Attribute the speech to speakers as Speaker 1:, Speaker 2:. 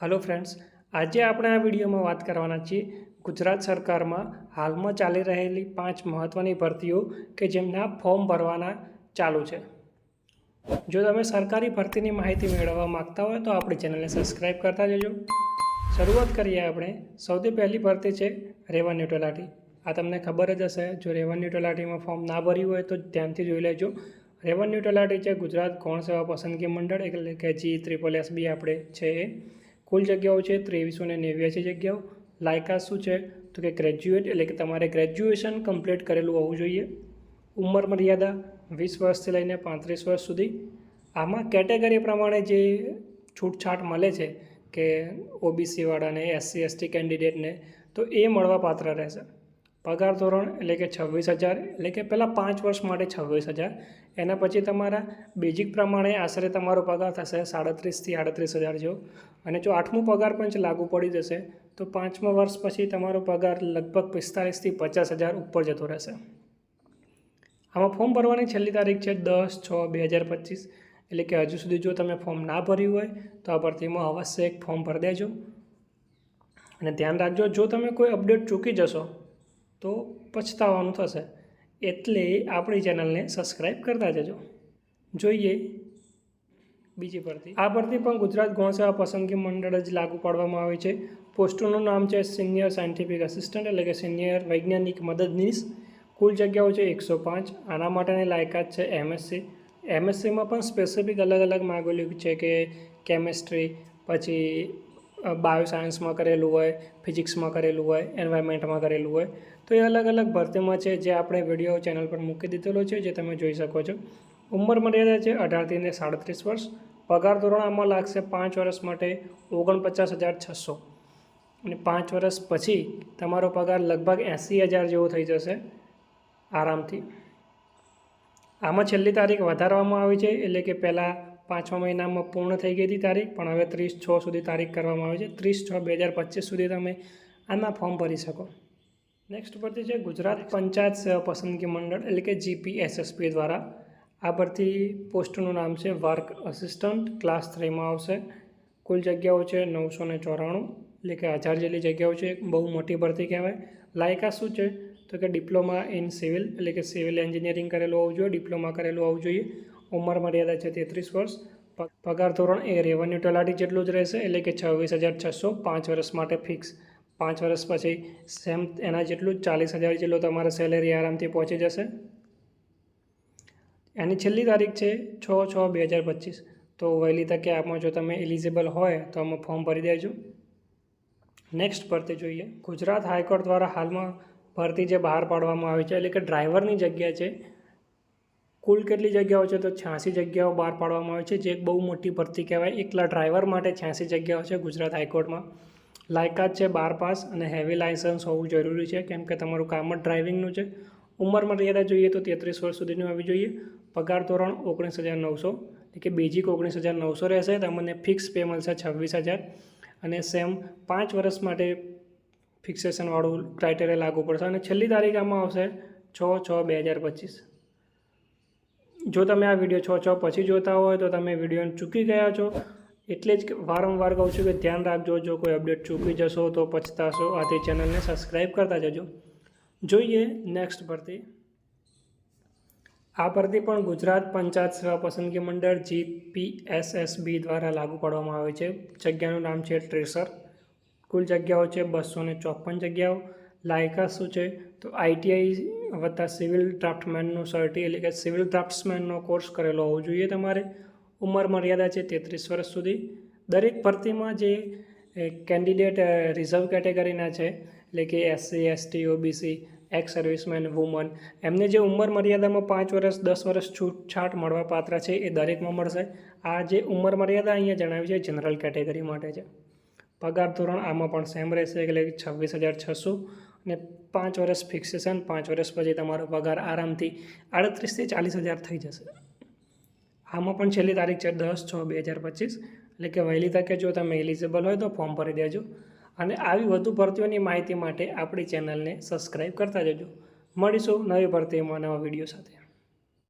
Speaker 1: Hello friends આજે આપણે આ વિડીયોમાં વાત કરવાના છીએ ગુજરાત સરકારમાં હાલમાં ચાલી રહેલી પાંચ મહત્ત્વની ભરતીઓ કે જેમના ફોર્મ ભરવાના ચાલુ છે. જો તમે સરકારી ભરતીની માહિતી મેળવવા માગતા હોય તો આપણી ચેનલને સબસ્ક્રાઈબ કરતા જજો. શરૂઆત કરીએ આપણે. સૌથી પહેલી ભરતી છે રેવન્યુ તલાટી આ તમને ખબર જ હશે, જો રેવન્યુ તલાટીમાં ફોર્મ ના ભર્યું હોય તો ધ્યાનથી જોઈ લેજો. રેવન્યુ તલાટી છે ગુજરાત ગૌણ સેવા પસંદગી મંડળ એટલે કે જી ત્રિપલ એસ બી આપણે છે એ. કુલ જગ્યાઓ છે ત્રેવીસો ને નેવ્યાસી જગ્યાઓ. લાયકાત શું છે? તો કે ગ્રેજ્યુએટ એટલે કે તમારે ગ્રેજ્યુએશન કમ્પ્લીટ કરેલું હોવું જોઈએ. ઉંમર મર્યાદા વીસ વર્ષથી લઈને પાંત્રીસ વર્ષ સુધી. આમાં કેટેગરી પ્રમાણે જે છૂટછાટ મળે છે કે ઓબીસીવાળાને એસસી, એસટી કેન્ડિડેટને, તો એ મળવા પાત્ર રહેશે. પગાર ધોરણ એટલે કે છવ્વીસ હજાર એટલે કે પહેલાં પાંચ વર્ષ માટે છવ્વીસ હજાર. એના પછી તમારા બેઝિક પ્રમાણે આશરે તમારો પગાર થશે સાડત્રીસથી આડત્રીસ હજાર જેવો. અને જો આઠમું પગાર પંચ લાગુ પડી જશે, તો પાંચમા વર્ષ પછી તમારો પગાર લગભગ પિસ્તાલીસથી પચાસ હજાર ઉપર જતો રહેશે. આમાં ફોર્મ ભરવાની છેલ્લી તારીખ છે દસ છ બે હજાર પચીસ. એટલે કે હજુ સુધી જો તમે ફોર્મ ના ભર્યું હોય, તો આ ભરતીમાં અવશ્ય એક ફોર્મ ભરી દેજો. અને ધ્યાન રાખજો, જો તમે કોઈ અપડેટ ચૂકી જશો તો પછતાવાનું થશે. એટલે આપણી ચેનલને સબસ્ક્રાઈબ કરતા જજો. જોઈએ. બીજી ભરતી. આ ભરતી પણ ગુજરાત ગૌણ સેવા પસંદગી મંડળ જ લાગુ પાડવામાં આવે છે. પોસ્ટોનું નામ છે સિનિયર સાયન્ટિફિક આસિસ્ટન્ટ એટલે કે સિનિયર વૈજ્ઞાનિક મદદનીશ. કુલ જગ્યાઓ છે એકસો પાંચ. આના માટેની લાયકાત છે એમએસસી. એમએસસીમાં પણ સ્પેસિફિક અલગ અલગ માગેલું છે કે કેમેસ્ટ્રી પછી બાયો સાયન્સમાં કરેલું હોય, ફિઝિક્સમાં કરેલું હોય, એન્વાયરમેન્ટમાં કરેલું હોય, તો એ અલગ અલગ ભરતીમાં છે જે આપણે વીડિયો ચેનલ પર મૂકી દીધેલો છે જે તમે જોઈ શકો છો. ઉંમર મર્યાદા છે અઢારથી સાડત્રીસ વર્ષ. પગાર ધોરણ આમાં લાગશે પાંચ વર્ષ માટે ઓગણપચાસ હજાર છસો. અને પાંચ વર્ષ પછી તમારો પગાર લગભગ એંસી હજાર જેવો થઈ જશે આરામથી. આમાં છેલ્લી તારીખ વધારવામાં આવી છે એટલે કે પહેલાં પાંચમા મહિનામાં પૂર્ણ થઈ ગઈ હતી તારીખ, પણ હવે ત્રીસ છ સુધી તારીખ કરવામાં આવી છે. ત્રીસ છ બે હજાર પચીસ સુધી તમે આના ફોર્મ ભરી શકો. નેક્સ્ટ પરથી છે ગુજરાત પંચાયત સેવા પસંદગી મંડળ, એટલે કે જીપીએસએસપી દ્વારા. આ ભરતી પોસ્ટનું નામ છે વર્ક અસિસ્ટન્ટ ક્લાસ થ્રીમાં આવશે. કુલ જગ્યાઓ છે નવસો ને ચોરાણું, એટલે કે હજાર જેટલી જગ્યાઓ છે, બહુ મોટી ભરતી કહેવાય. લાયકા શું છે? તો કે ડિપ્લોમા ઇન સિવિલ, એટલે કે સિવિલ એન્જિનિયરિંગ કરેલું હોવું જોઈએ, ડિપ્લોમા કરેલું હોવું જોઈએ. ઉંમર મર્યાદા છે તેત્રીસ વર્ષ. પગાર ધોરણ એ રેવન્યુ તલાટી જેટલું જ રહેશે એટલે કે છવ્વીસ હજાર છસો પાંચ વર્ષ માટે ફિક્સ પાંચ વર્ષ પછી સેમ એના જેટલું ચાલીસ હજાર જેટલું તમારે સેલેરી આરામથી પહોંચી જશે. એની છેલ્લી તારીખ છે છ છ બે હજાર પચીસ. તો વહેલી તકે આમાં જો તમે એલિજિબલ હોય તો આમાં ફોર્મ ભરી દેજો. નેક્સ્ટ ભરતી જોઈએ. ગુજરાત હાઈકોર્ટ દ્વારા હાલમાં ભરતી જે બહાર પાડવામાં આવી છે એટલે કે ડ્રાઈવરની જગ્યા છે કુલ કેટલી જગ્યાઓ છે? તો છ્યાસી જગ્યાઓ બહાર પાડવામાં આવી છે, જે એક બહુ મોટી ભરતી કહેવાય. એકલા ડ્રાઈવર માટે છ્યાસી જગ્યાઓ છે ગુજરાત હાઈકોર્ટમાં. લાયકાત છે બાર પાસ અને હેવી લાયસન્સ હોવું જરૂરી છે, કેમ કે તમારું કામ જ ડ્રાઇવિંગનું છે. ઉંમર મર્યાદા જોઈએ તો તેત્રીસ વર્ષ સુધીનું આવી જોઈએ. પગાર ધોરણ ઓગણીસ હજાર નવસો, એટલે કે બેઝિક ઓગણીસ હજાર નવસો રહેશે. તમને ફિક્સ પે મળશે છવ્વીસ હજાર. અને સેમ પાંચ વર્ષ માટે ફિક્સેશનવાળું ક્રાઇટેરિયા લાગુ પડશે. અને છેલ્લી તારીખ આમાં આવશે છ છ બે હજાર પચીસ. જો તમે આ વીડિયો છ છ, પછી જોતા હોય તો તમે વિડીયોને ચૂકી ગયા છો. એટલે જ વારંવાર કહું છું કે ધ્યાન રાખજો, જો કોઈ અપડેટ ચૂકી જશો તો પછતાશો. આથી ચેનલને સબસ્ક્રાઈબ કરતા જજો. જોઈએ નેક્સ્ટ ભરતી. આ ભરતી પણ ગુજરાત પંચાયત સેવા પસંદગી મંડળ જીપીએસએસબી દ્વારા લાગુ પાડવામાં આવે છે. જગ્યાનું નામ છે ટ્રેસર. કુલ જગ્યાઓ છે બસો ચોપન જગ્યાઓ. લાયકાત શું છે? તો આઈટીઆઈ વત્તા સિવિલ ડ્રાફ્ટમેનનું સર્ટી એટલે કે સિવિલ ડ્રાફ્ટ્સમેનનો કોર્સ કરેલો હોવો જોઈએ તમારે. ઉંમર મર્યાદા છે તેત્રીસ વર્ષ સુધી. દરેક ભરતીમાં જે કેન્ડિડેટ રિઝર્વ કેટેગરીના છે, એટલે કે SC, ST, OBC, ex servicemen, woman, એમને જે ઉંમર મર્યાદામાં પાંચ વર્ષ, દસ વર્ષ છૂટછાટ મળવા પાત્ર છે એ દરેકમાં મળશે. આ જે ઉંમર મર્યાદા અહીંયા જણાવી છે જનરલ કેટેગરી માટે છે. પગાર ધોરણ આમાં પણ સેમ રહેશે એટલે છવ્વીસ હજાર છસો. અને પાંચ વર્ષ ફિક્સેશન પાંચ વર્ષ પછી તમારો પગાર આરામથી આડત્રીસથી ચાલીસ હજાર થઈ જશે. આમાં પણ છેલ્લી તારીખ છે દસ છ બે હજાર પચીસ. એટલે કે વહેલી તકે જો તમે એલિજિબલ હોય તો ફોર્મ ભરી દેજો. અને આવી વધુ ભરતીઓની માહિતી માટે આપણી ચેનલને સબસ્ક્રાઈબ કરતા જજો. મળીશું નવી ભરતીમાં નવા વીડિયો સાથે.